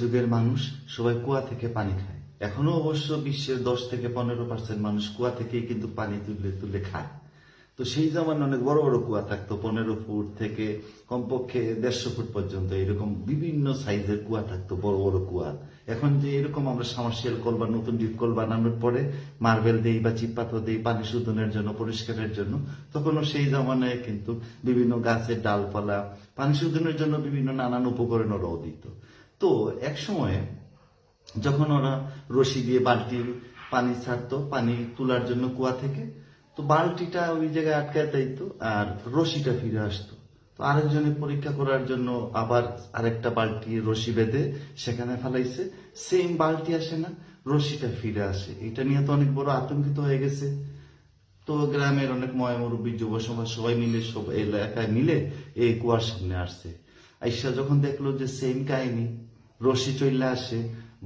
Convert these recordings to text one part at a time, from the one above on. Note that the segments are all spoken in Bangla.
যুগের মানুষ সবাই কুয়া থেকে পানি খায়। এখনও অবশ্য বিশ্বের দশ থেকে পনেরো পার্সেন্ট মানুষ কুয়া থেকেই কিন্তু পানি তুলে তুলে খায়। তো সেই জামান অনেক বড় বড় কুয়া থাকতো, পনেরো ফুট থেকে কমপক্ষে দেড়শো ফুট পর্যন্ত এরকম বিভিন্ন সাইজের কুয়া থাকতো, বড় বড় কুয়া। এখন যে এরকম আমরা সামার্শিয়াল কল বা নতুন ডিপ কল বানানোর পরে মার্বেল দেই বা চিপ পাথর দেই পানি শোধনের জন্য, পরিষ্কারের জন্য, তখনও সেই জামানায় কিন্তু বিভিন্ন গাছের ডালপালা পানি শোধনের জন্য বিভিন্ন নানান উপকরণ ওরাও দিত। তো এক সময়ে যখন ওরা রশি দিয়ে বালতির পানি ছাড়তো, পানি তোলার জন্য কুয়া থেকে, তো বালতিটা ওই জায়গায় আটকায় যাইতো আর রশিটা ফিরে আসতো। তো আরেকজনে পরীক্ষা করার জন্য আবার আরেকটা বালতি রশি বেঁধে সেখানে ফেলাইছে। সেম বালতি আসে না, রশিটা ফিরে আসে। এটা নিয়ে তো অনেক বড় আতঙ্কিত হয়ে গেছে। তো গ্রামের অনেক ময় মুরব্বী যুব সমাজ সবাই মিলে, সব এলাকায় মিলে এই কুয়ার সামনে আসছে। আইসা যখন দেখল যে সেম কাহিনী রশি চলে আসে,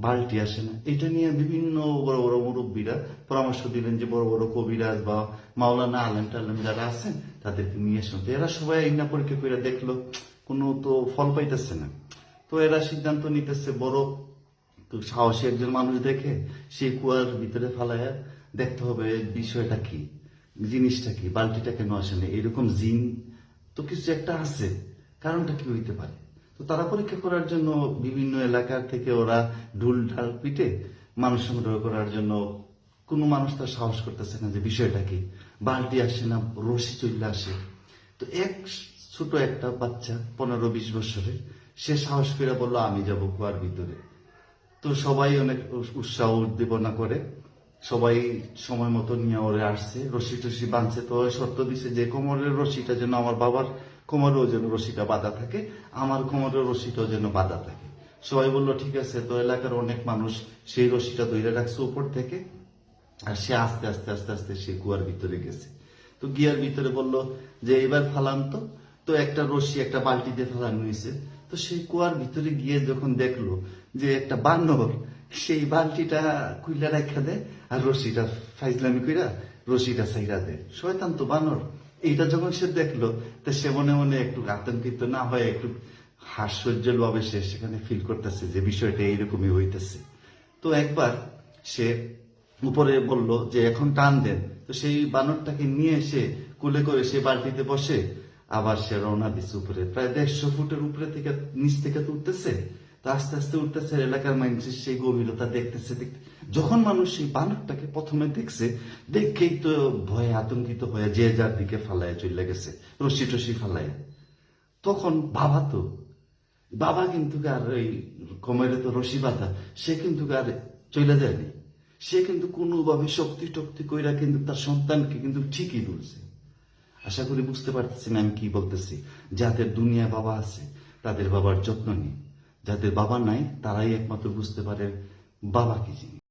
বালতি আসে না। এটা নিয়ে বিভিন্ন বড় বড় মুরব্বীরা পরামর্শ দিলেন যে বড় বড় কবিরাজ বা মাওলানা আলেম টালেম যারা আছেন, তাদেরকে নিয়ে আসুন। তো এরা সবাই ইন্না পরীক্ষা করে দেখল, কোনো তো ফল পাইতেছে না। তো এরা সিদ্ধান্ত নিতেছে, বড় তো সাহসী একজন মানুষ দেখে সেই কুয়ার ভিতরে ফালাইয়া দেখতে হবে বিষয়টা কি, জিনিসটা কি বালতিটা কেন আসে না এরকম জিন তো কিছু একটা আছে, কারণটা কি হইতে পারে? তো তারা পরীক্ষা করার জন্য বিভিন্ন এলাকার থেকে ওরা ঢুল ঢাল পিটে মানুষ সংগ্রহ করার জন্য কোনো মানুষ তার সাহস করতেছে না যে বিষয়টা কি। বালতি আসে না, রশি চলে আসে। তো এক ছোট একটা বাচ্চা পনেরো বিশ বছরে, সে সাহস করে বলল, আমি যাব কুয়ার ভিতরে। তো সবাই অনেক উৎসাহ উদ্দীপনা করে। সবাই সময় মতো নিয়ে ওরে আসছে। রশি টসি বাঁধছে। তো শর্ত দিছে যে কোমরের রশিটা যেন আমার বাবার কোমরেও যেন রশিটা বাঁধা থাকে, আমার কোমরের রশিটাও যেন বাঁধা থাকে। সবাই বলল, ঠিক আছে, তো এলাকার অনেক মানুষ সেই রশিটা ধরে রাখছে উপর থেকে। আর সে আস্তে আস্তে আস্তে আস্তে সে কুয়ার ভিতরে গেছে। তো গিয়ার ভিতরে বলল যে, এবার ফালান তো। তো একটা রশি, একটা বালতিতে ফালানো হয়েছে তো সেই কুয়ার ভিতরে গিয়ে যখন দেখল যে একটা বানর, সেই বালতিটা কুইলা রেখা দেয় আর রশিটা ফাইজলামি কইরা রশিটা সাইরা দেয়। শয়তান তো বানর। এইটা যখন সে দেখল, তা সে মনে মনে একটু আতঙ্কিত না হয় একটু হাস্যজ্জ্বল ভাবে সে সেখানে ফিল করতেছে যে বিষয়টা এইরকমই হইতেছে। তো একবার সে উপরে বলল যে, এখন টান দেন। তো সেই বানরটাকে নিয়ে এসে কুলে করে সে বালতিতে বসে আবার সে রওনা দিচ্ছে উপরে। প্রায় দেড়শো ফুটের উপরে থেকে, নিচ থেকে তো উঠতেছে। তো আস্তে আস্তে উঠতেছে এলাকার মানুষের সেই গভীরতা দেখতেছে, দেখতে যখন মানুষ সেই বানরটাকে প্রথমে দেখছে, দেখেই তো ভয়ে আতঙ্কিত হয়ে যে যার দিকে ফালায় চলে গেছে, রশি টসি ফালায় তখন বাবা তো বাবা কিন্তু আর ওই কোমরে তো রশি বাঁধা, সে কিন্তু আর চলে যায়নি। সে কিন্তু কোনোভাবে শক্তি টক্তি কইরা কিন্তু তার সন্তানকে কিন্তু ঠিকই তুলছে আশা করি বুঝতে পারতেছেন আমি কি বলতেছি। যাদের দুনিয়া বাবা আছে, তাদের বাবার যত্ন নিন যাদের বাবা নাই তারাই একমাত্র বুঝতে পারে বাবা কি জিনিস।